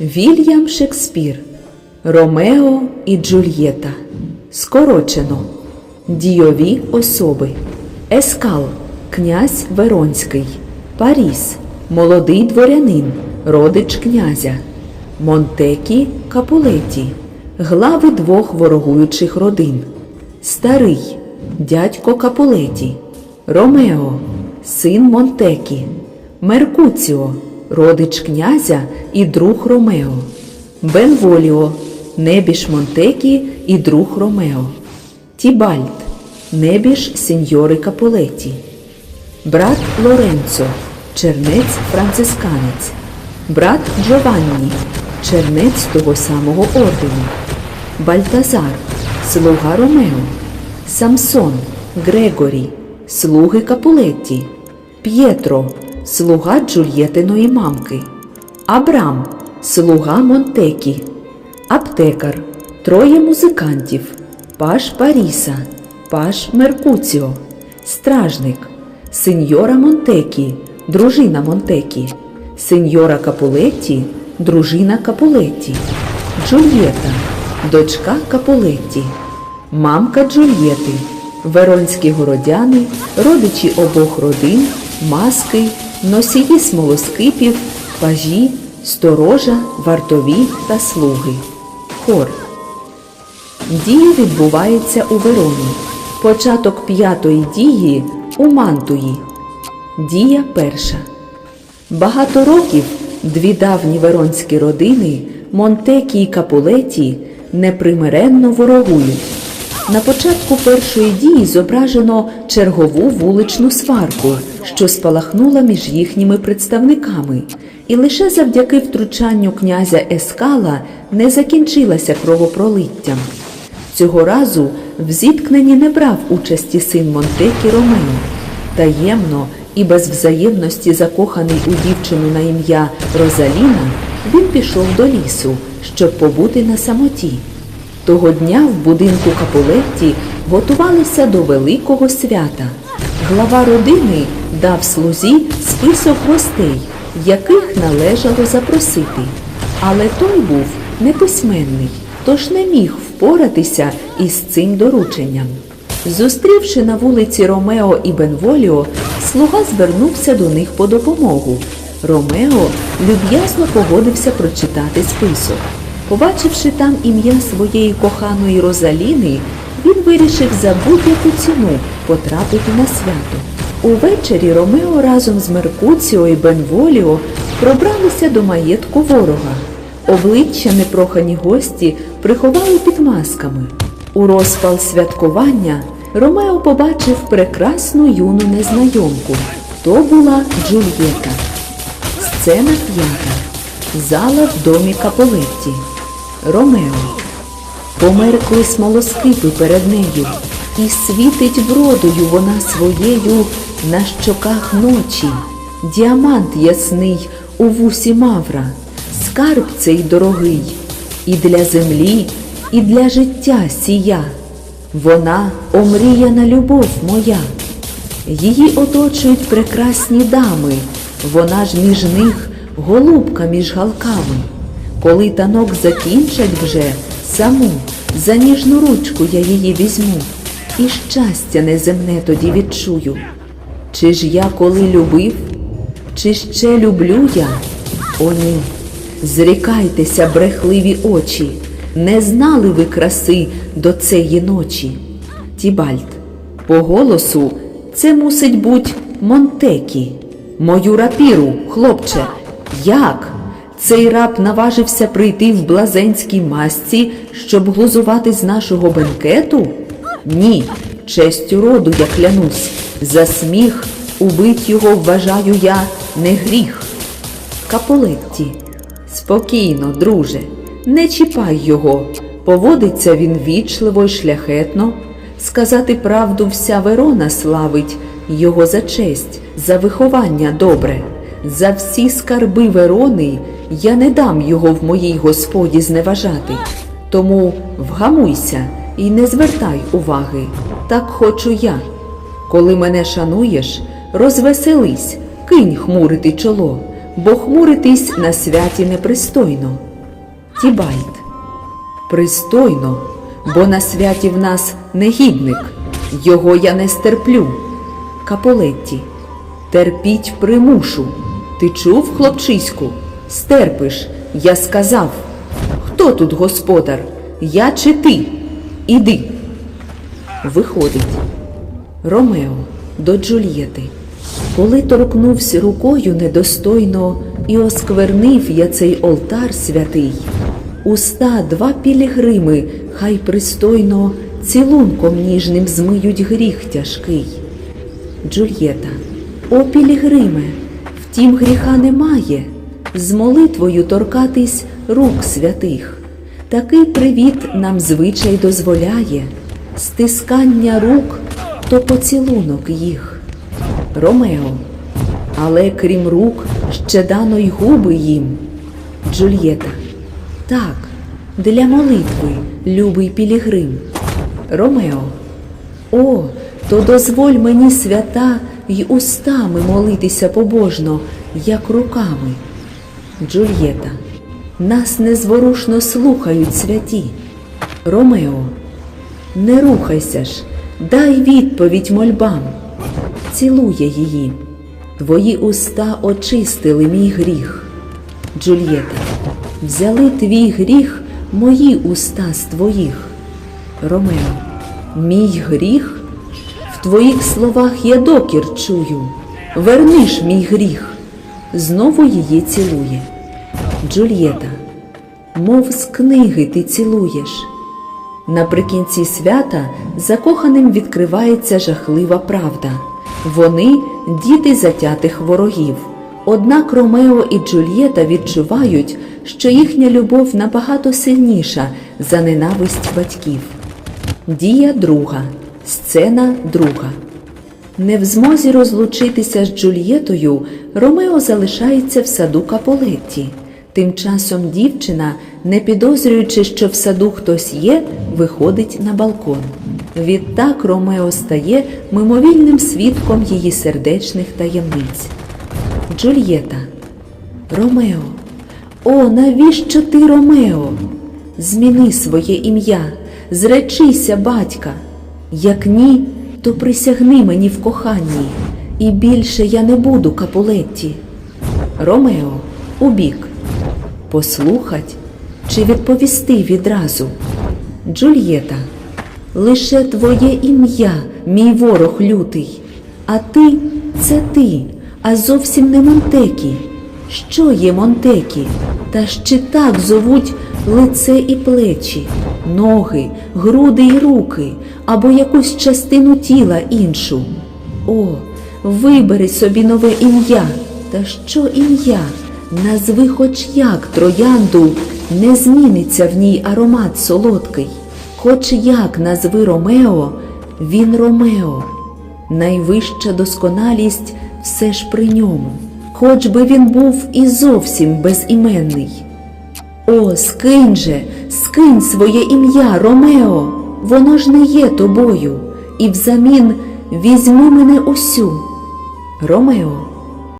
Вільям Шекспір Ромео і Джульєта. Скорочено. Дійові особи. Ескал князь Веронський. Паріс молодий дворянин, родич князя. Монтекі Капулеті глави двох ворогуючих родин. Старий дядько Капулеті. Ромео син Монтекі. Меркуціо родич князя і друг Ромео. Бенволіо небіж Монтекі і друг Ромео. Тібальт небіж сеньори Капулеті. Брат Лоренцо чернець францисканець. Брат Джованні чернець того самого ордену. Бальтазар слуга Ромео. Самсон Грегорі слуги Капулетті. П'єтро слуга Джульєтиної мамки. Абрам слуга Монтекі. Аптекар троє музикантів. Паш Паріса, Паш Меркуціо, стражник, сеньора Монтекі, дружина Монтекі, сеньора Капулетті, дружина Капулетті, Джульєта, дочка Капулетті, мамка Джульєти, Веронські городяни, родичі обох родин, маски, носії смолоскипів, пажі, сторожа, вартові та слуги. Хор. Дія відбувається у Вероні. Початок п'ятої дії у Мантуї. Дія перша. Багато років дві давні веронські родини Монтекі і Капулеті непримиренно ворогують. На початку першої дії зображено чергову вуличну сварку, що спалахнула між їхніми представниками, і лише завдяки втручанню князя Ескала не закінчилася кровопролиттям. Цього разу в зіткненні не брав участі син Монтекі Ромео. Таємно і без взаємності закоханий у дівчину на ім'я Розаліна, він пішов до лісу, щоб побути на самоті. Того дня в будинку Капулетті готувалися до великого свята. Глава родини дав слузі список гостей, яких належало запросити. Але той був неписьменний, тож не міг впоратися із цим дорученням. Зустрівши на вулиці Ромео і Бенволіо, слуга звернувся до них по допомогу. Ромео люб'язно погодився прочитати список. Побачивши там ім'я своєї коханої Розаліни, вирішив за будь-яку ціну потрапити на свято. Увечері Ромео разом з Меркуціо і Бенволіо пробралися до маєтку ворога. Обличчя непрохані гості приховали під масками. У розпал святкування Ромео побачив прекрасну юну незнайомку. То була Джульєта. Сцена п'ята. Зала в домі Каполетті. Ромео. Померкли смолоскипи перед нею, і світить вродою вона своєю на щоках ночі. Діамант ясний у вусі мавра, скарб цей дорогий, і для землі, і для життя сія. Вона омріяна любов моя. Її оточують прекрасні дами, вона ж між них голубка між галками. Коли танок закінчать вже саму, за ніжну ручку я її візьму, і щастя неземне тоді відчую. Чи ж я коли любив, чи ще люблю я? О ні, зрікайтеся, брехливі очі, не знали ви краси до цієї ночі. Тібальт, по голосу це мусить буть Монтекі. Мою рапіру, хлопче, як? Цей раб наважився прийти в блазенській масці, щоб глузувати з нашого бенкету? Ні, честю роду я клянусь. За сміх убить його вважаю я не гріх. Каполетті, спокійно, друже, не чіпай його. Поводиться він вічливо й шляхетно. Сказати правду вся Верона славить його за честь, за виховання добре. За всі скарби Верони я не дам його в моїй господі зневажати. Тому вгамуйся і не звертай уваги. Так хочу я. Коли мене шануєш, розвеселись, кинь хмурити чоло, бо хмуритись на святі непристойно. Тібальд. Пристойно, бо на святі в нас негідник, його я не стерплю. Каполетті. Терпіть примушу. Ти чув, хлопчиську? Стерпиш, я сказав. Хто тут господар? Я чи ти? Іди. Виходить. Ромео до Джульєти. Коли торкнувся рукою недостойно і осквернив я цей олтар святий, уста два пілігрими, хай пристойно цілунком ніжним змиють гріх тяжкий. Джульєта, о пілігриме, втім гріха немає, з молитвою торкатись рук святих. Такий привіт нам звичай дозволяє, стискання рук то поцілунок їх. Ромео, але крім рук ще дано й губи їм. Джульєта, так, для молитви, любий пілігрим. Ромео, о, то дозволь мені свята й устами молитися побожно, як руками. Джульєта, нас незворушно слухають святі. Ромео, не рухайся ж, дай відповідь мольбам. Цілує її. Твої уста очистили мій гріх. Джульєта, взяли твій гріх мої уста з твоїх. Ромео, мій гріх? Твоїх словах я докір чую. Верни ж мій гріх. Знову її цілує. Джульєта, мов з книги ти цілуєш. Наприкінці свята закоханим відкривається жахлива правда. Вони діти затятих ворогів. Однак Ромео і Джульєта відчувають, що їхня любов набагато сильніша за ненависть батьків. Дія друга. Сцена друга. Не в змозі розлучитися з Джульєтою, Ромео залишається в саду Каполетті. Тим часом дівчина, не підозрюючи, що в саду хтось є, виходить на балкон. Відтак Ромео стає мимовільним свідком її сердечних таємниць. Джульєта. Ромео. О, навіщо ти, Ромео? Зміни своє ім'я, зречися, батька. Як ні, то присягни мені в коханні, і більше я не буду капулетті. Ромео, убік. Послухать чи відповісти відразу. Джульєта, лише твоє ім'я, мій ворог лютий, а ти це ти, а зовсім не Монтекі. Що є Монтекі? Та ще так зовуть лице і плечі, ноги, груди й руки, або якусь частину тіла іншу. О, вибери собі нове ім'я. Та що ім'я? Назви хоч як троянду, не зміниться в ній аромат солодкий. Хоч як назви Ромео, він Ромео. Найвища досконалість все ж при ньому, хоч би він був і зовсім безіменний. О, скинь же, скинь своє ім'я, Ромео, воно ж не є тобою, і взамін візьми мене усю. Ромео,